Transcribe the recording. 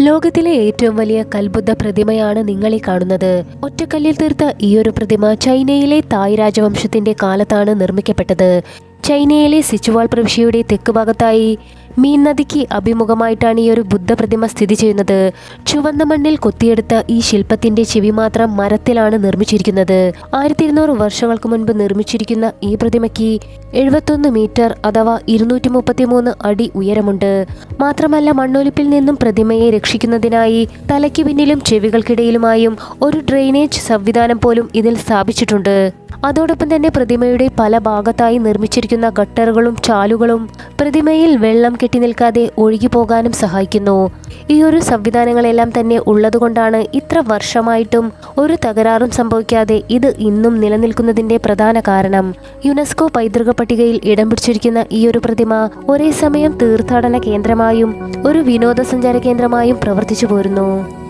ലോകത്തിലെ ഏറ്റവും വലിയ കൽബുദ്ധ പ്രതിമയാണ് നിങ്ങളീ കാണുന്നത്. ഒറ്റക്കല്ലിൽ തീർത്ത ഈ ഒരു പ്രതിമ ചൈനയിലെ തായ് രാജവംശത്തിന്റെ കാലത്താണ് നിർമ്മിക്കപ്പെട്ടത്. ചൈനയിലെ സിച്ചുവാൾ പ്രവിശ്യയുടെ തെക്ക് ഭാഗത്തായി മീൻ നദിക്ക് അഭിമുഖമായിട്ടാണ് ഈ ഒരു ബുദ്ധപ്രതിമ സ്ഥിതി ചെയ്യുന്നത്. ചുവന്ന മണ്ണിൽ കൊത്തിയെടുത്ത ഈ ശില്പത്തിന്റെ ചെവി മാത്രം മരത്തിലാണ് നിർമ്മിച്ചിരിക്കുന്നത്. ആയിരത്തി ഇരുന്നൂറ് വർഷങ്ങൾക്ക് മുൻപ് നിർമ്മിച്ചിരിക്കുന്ന ഈ പ്രതിമയ്ക്ക് എഴുപത്തൊന്ന് മീറ്റർ അഥവാ ഇരുന്നൂറ്റി മുപ്പത്തിമൂന്ന് അടി ഉയരമുണ്ട്. മാത്രമല്ല മണ്ണൊലിപ്പിൽ നിന്നും പ്രതിമയെ രക്ഷിക്കുന്നതിനായി തലയ്ക്ക് പിന്നിലും ചെവികൾക്കിടയിലുമായും ഒരു ഡ്രെയിനേജ് സംവിധാനം പോലും ഇതിൽ സ്ഥാപിച്ചിട്ടുണ്ട്. അതോടൊപ്പം തന്നെ പ്രതിമയുടെ പല ഭാഗത്തായി നിർമ്മിച്ചിരിക്കുന്ന ഗട്ടറുകളും ചാലുകളും പ്രതിമയിൽ വെള്ളം കെട്ടി നിൽക്കാതെ ഒഴുകി പോകാനും സഹായിക്കുന്നു. ഈ ഒരു സംവിധാനങ്ങളെല്ലാം തന്നെ ഉള്ളതുകൊണ്ടാണ് ഇത്ര വർഷമായിട്ടും ഒരു തകരാറും സംഭവിക്കാതെ ഇത് ഇന്നും നിലനിൽക്കുന്നതിന്റെ പ്രധാന കാരണം. യുനെസ്കോ പൈതൃക പട്ടികയിൽ ഇടം പിടിച്ചിരിക്കുന്ന ഈ ഒരു പ്രതിമ ഒരേ സമയം തീർത്ഥാടന കേന്ദ്രമായും ഒരു വിനോദസഞ്ചാര കേന്ദ്രമായും പ്രവർത്തിച്ചു പോരുന്നു.